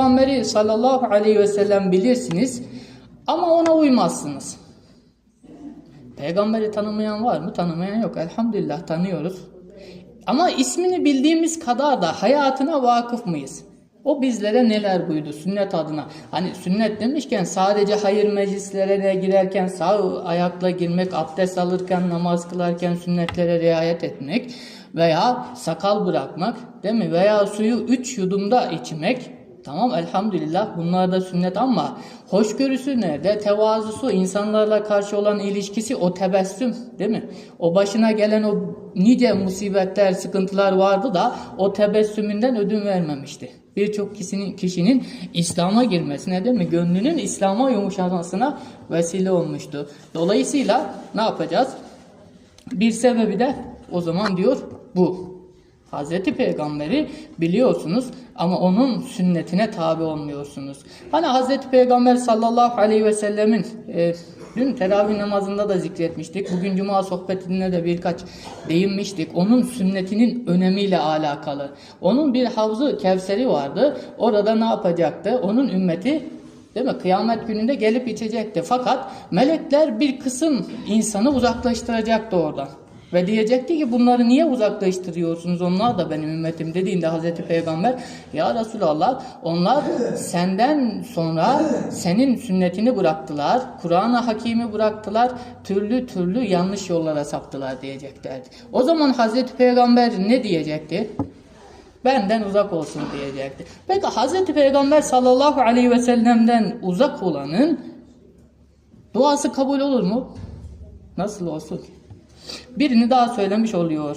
Peygamberi sallallahu aleyhi ve sellem bilirsiniz ama ona uymazsınız. Peygamberi tanımayan var mı? Tanımayan yok. Elhamdülillah tanıyoruz. Ama ismini bildiğimiz kadar da hayatına vakıf mıyız? O bizlere neler buydu sünnet adına? Hani sünnet demişken sadece hayır meclislerine girerken sağ ayakla girmek, abdest alırken, namaz kılarken sünnetlere riayet etmek veya sakal bırakmak değil mi? Veya suyu üç yudumda içmek Tamam elhamdülillah bunlar da sünnet ama hoşgörüsü nerede? Tevazusu, insanlarla karşı olan ilişkisi, o tebessüm değil mi? O başına gelen o nice musibetler, sıkıntılar vardı da o tebessümünden ödün vermemişti. Birçok kişinin, kişinin İslam'a girmesine değil mi? Gönlünün İslam'a yumuşamasına vesile olmuştu. Dolayısıyla ne yapacağız? Bir sebebi de o zaman diyor bu. Hazreti Peygamberi biliyorsunuz ama onun sünnetine tabi olmuyorsunuz. Hani Hazreti Peygamber sallallahu aleyhi ve sellemin e, dün teravih namazında da zikretmiştik. Bugün cuma sohbetinde de birkaç değinmiştik. Onun sünnetinin önemiyle alakalı. Onun bir havzu Kevseri vardı. Orada ne yapacaktı? Onun ümmeti Değil mi? Kıyamet gününde gelip içecekti. Fakat melekler bir kısım insanı uzaklaştıracaktı oradan. Ve diyecekti ki bunları niye uzaklaştırıyorsunuz? Onlar da benim ümmetim dediğinde Hazreti Peygamber ya Resulallah onlar senden sonra senin sünnetini bıraktılar. Kur'an-ı Hakim'i bıraktılar. Türlü türlü yanlış yollara saptılar diyeceklerdi. O zaman Hazreti Peygamber ne diyecekti? benden uzak olsun diyecekti. Peki Hazreti Peygamber sallallahu aleyhi ve sellem'den uzak olanın duası kabul olur mu? Nasıl olsun? Birini daha söylemiş oluyor.